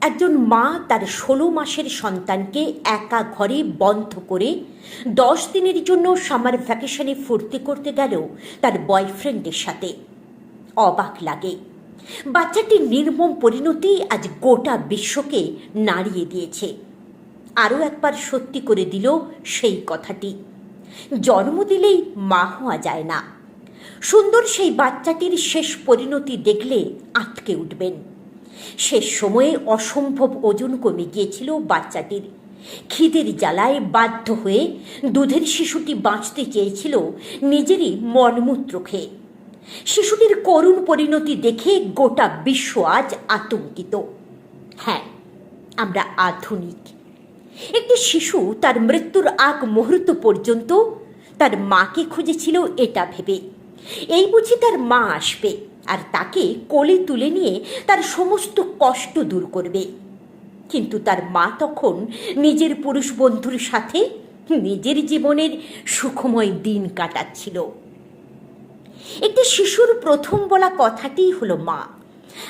একজন মা তার ষোলো মাসের সন্তানকে একা ঘরে বন্ধ করে দশ দিনের জন্য সামার ভ্যাকেশনে ফুর্তি করতে গেল তার বয়ফ্রেন্ডের সাথে। অবাক লাগে। বাচ্চাটির নির্মম পরিণতি আজ গোটা বিশ্বকে নাড়িয়ে দিয়েছে। আরও একবার সত্যি করে দিল সেই কথাটি। জন্ম দিলেই মা হওয়া যায় না। সুন্দর সেই বাচ্চাটির শেষ পরিণতি দেখলে আটকে উঠবেন। শেষ সময়ে অসম্ভব ওজন কমে গিয়েছিল বাচ্চাটির। খিদের জ্বালায় বাধ্য হয়ে দুধের শিশুটি বাঁচতে চেয়েছিল নিজেরই মনমূত্র খেয়ে। শিশুটির করুণ পরিণতি দেখে গোটা বিশ্ব আজ আতঙ্কিত। হ্যাঁ আমরা আধুনিক। একটি শিশু তার মৃত্যুর আগ মুহূর্ত পর্যন্ত তার মাকে খুঁজেছিল এটা ভেবে। এই বুঝি তার মা আসবে। আর তাকে কোলে তুলে নিয়ে তার সমস্ত কষ্ট দূর করবে। কিন্তু তার মা তখন নিজের পুরুষ বন্ধুর সাথে নিজের জীবনের সুখময় দিন কাটাচ্ছিল। একটি শিশুর প্রথম বলা কথাটিই হলো মা।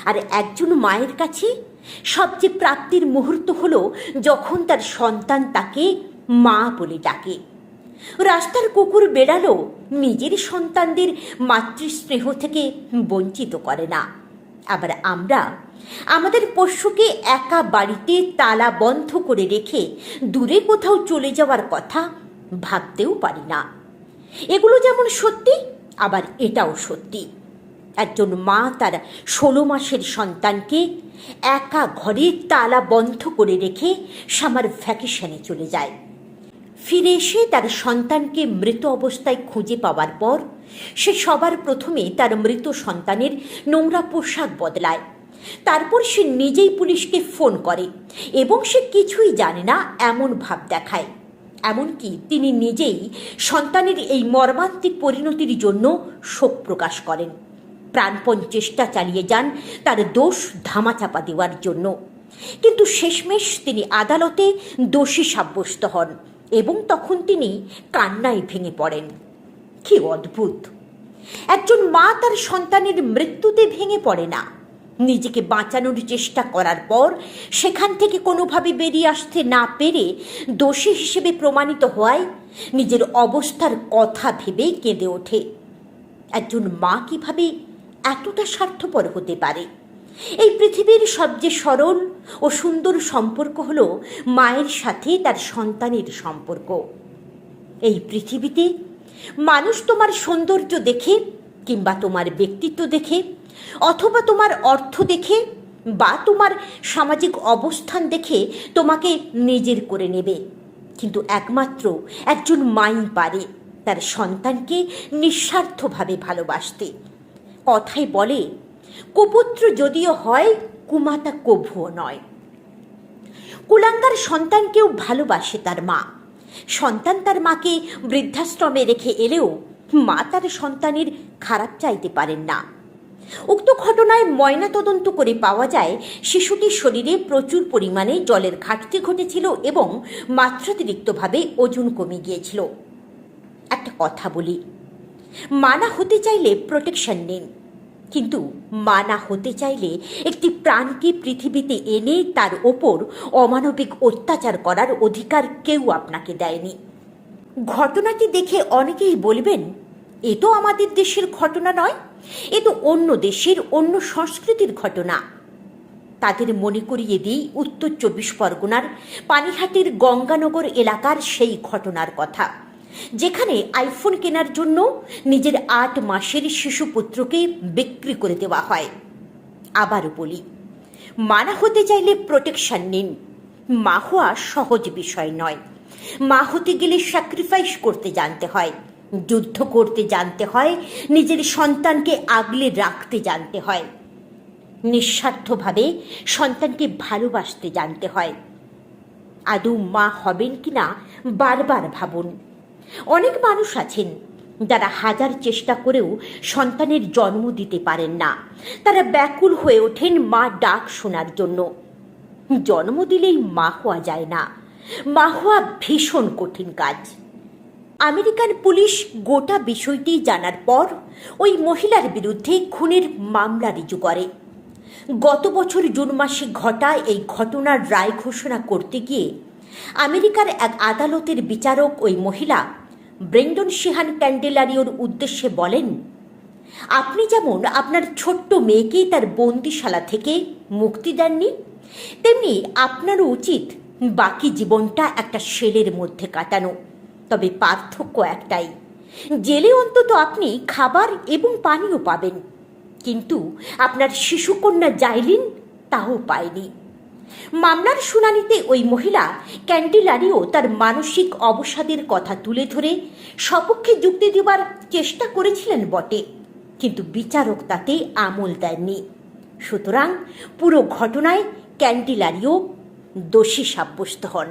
আর একজন মায়ের কাছে সবচেয়ে প্রাপ্তির মুহূর্ত হলো যখন তার সন্তান তাকে মা বলে ডাকে। রাস্তার কুকুর বেড়ালো, নিজের সন্তানদের মাতৃস্নেহ থেকে বঞ্চিত করে না। আবার আমরা আমাদের পশুকে একা বাড়িতে তালা বন্ধ করে রেখে দূরে কোথাও চলে যাওয়ার কথা ভাবতেও পারি না। এগুলো যেমন সত্যি, আবার এটাও সত্যি। একজন মা তার ষোলো মাসের সন্তানকে একা ঘরে তালা বন্ধ করে রেখে সামার ভ্যাকেশনে চলে যায়। ফিরে এসে তার সন্তানকে মৃত অবস্থায় খুঁজে পাওয়ার পর, সে সবার প্রথমে তার মৃত সন্তানের নোংরা পোশাক বদলায়। তারপর সে নিজেই পুলিশকে ফোন করে এবং সে কিছুই জানে না, এমন ভাব দেখায়। এমনকি তিনি নিজেই সন্তানের এই মর্মান্তিক পরিণতির জন্য শোক প্রকাশ করেন। প্রাণপণ চেষ্টা চালিয়ে যান তার দোষ ধামাচাপা দেওয়ার জন্য। কিন্তু শেষমেশ তিনি আদালতে দোষী সাব্যস্ত হন। এবং তখন তিনি কান্নায় ভেঙে পড়েন। কি অদ্ভুত! একজন মা তার সন্তানের মৃত্যুতে ভেঙে পড়ে না। নিজেকে বাঁচানোর চেষ্টা করার পর সেখান থেকে কোনোভাবে বেরিয়ে আসতে না পেরে দোষী হিসেবে প্রমাণিত হওয়ায় নিজের অবস্থার কথা ভেবে কেঁদে ওঠে। একজন মা কীভাবে এতটা স্বার্থপর হতে পারে? এই পৃথিবীর সবচেয়ে সরল ও সুন্দর সম্পর্ক হল মায়ের সাথে তার সন্তানের সম্পর্ক। এই পৃথিবীতে মানুষ তোমার সৌন্দর্য দেখে কিংবা তোমার ব্যক্তিত্ব দেখে অথবা তোমার অর্থ দেখে বা তোমার সামাজিক অবস্থান দেখে তোমাকে নিজের করে নেবে। কিন্তু একমাত্র একজন মাই পারে তার সন্তানকে নিঃস্বার্থভাবে ভালোবাসতে। কথাই বলে কুপুত্র যদিও হয়, কুমাতা কভুও নয়। কুলাঙ্গার সন্তানকেও ভালোবাসে তার মা। সন্তান তার মাকে বৃদ্ধাশ্রমে রেখে এলেও মা তার সন্তানের খারাপ চাইতে পারেন না। উক্ত ঘটনায় ময়না তদন্ত করে পাওয়া যায়, শিশুটির শরীরে প্রচুর পরিমাণে জলের ঘাটতি ঘটেছিল এবং মাত্রাতিরিক্তভাবে ওজন কমে গিয়েছিল। একটা কথা বলি মানা হতে চাইলে প্রোটেকশন নিন। কিন্তু মানা হতে চাইলে একটি প্রাণকে পৃথিবীতে এনে তার ওপর অমানবিক অত্যাচার করার অধিকার কেউ আপনাকে দেয়নি। ঘটনাটি দেখে অনেকেই বলবেন, এ তো আমাদের দেশের ঘটনা নয়, এ তো অন্য দেশের অন্য সংস্কৃতির ঘটনা। তাদের মনে করিয়ে দিই উত্তর চব্বিশ পরগনার পানিহাটির গঙ্গানগর এলাকার সেই ঘটনার কথা। যেখানে আইফোন কেনার জন্য নিজের আট মাসের শিশুপুত্রকে বিক্রি করে দেওয়া হয়। আবারও বলি মানা হতে চাইলে প্রোটেকশন নিন। মা হওয়া সহজ বিষয় নয়। মা হতে গেলে স্যাক্রিফাইস করতে জানতে হয়, যুদ্ধ করতে জানতে হয়, নিজের সন্তানকে আগলে রাখতে জানতে হয়। নিঃস্বার্থভাবে সন্তানকে ভালোবাসতে জানতে হয়। আদৌ মা হবেন কিনা বারবার ভাবুন। অনেক মানুষ আছেন যারা হাজার চেষ্টা করেও সন্তানের জন্ম দিতে পারেন না। তারা ব্যাকুল হয়ে ওঠেন মা ডাক শোনার জন্য। জন্ম দিলেই মা হওয়া যায় না। মা হওয়া ভীষণ কঠিন কাজ। আমেরিকান পুলিশ গোটা বিষয়টি জানার পর ওই মহিলার বিরুদ্ধে খুনের মামলা রিজু করে। গত বছর জুন মাসে ঘটা এই ঘটনার রায় ঘোষণা করতে গিয়ে আমেরিকার এক আদালতের বিচারক ওই মহিলা ব্রেন্ডন সিহান ক্যান্ডেলারিওর উদ্দেশ্যে বলেন, আপনি যেমন আপনার ছোট্ট মেয়েকেই তার বন্দিশালা থেকে মুক্তি দেননি, তেমনি আপনারও উচিত বাকি জীবনটা একটা সেলের মধ্যে কাটানো। তবে পার্থক্য একটাই, জেলে অন্তত আপনি খাবার এবং পানীয় পাবেন। কিন্তু আপনার শিশুকন্যা জাইলিন তাও পায়নি। মামলার শুনানিতে ওই মহিলা, ক্যান্ডিলারিও তার মানসিক অবসাদের কথা তুলে ধরে, সপক্ষে যুক্তি দেবার চেষ্টা করেছিলেন বটে, কিন্তু বিচারক তাতে আমল দেননি। সুতরাং পুরো ঘটনায় ক্যান্ডিলারিও দোষী সাব্যস্ত হন।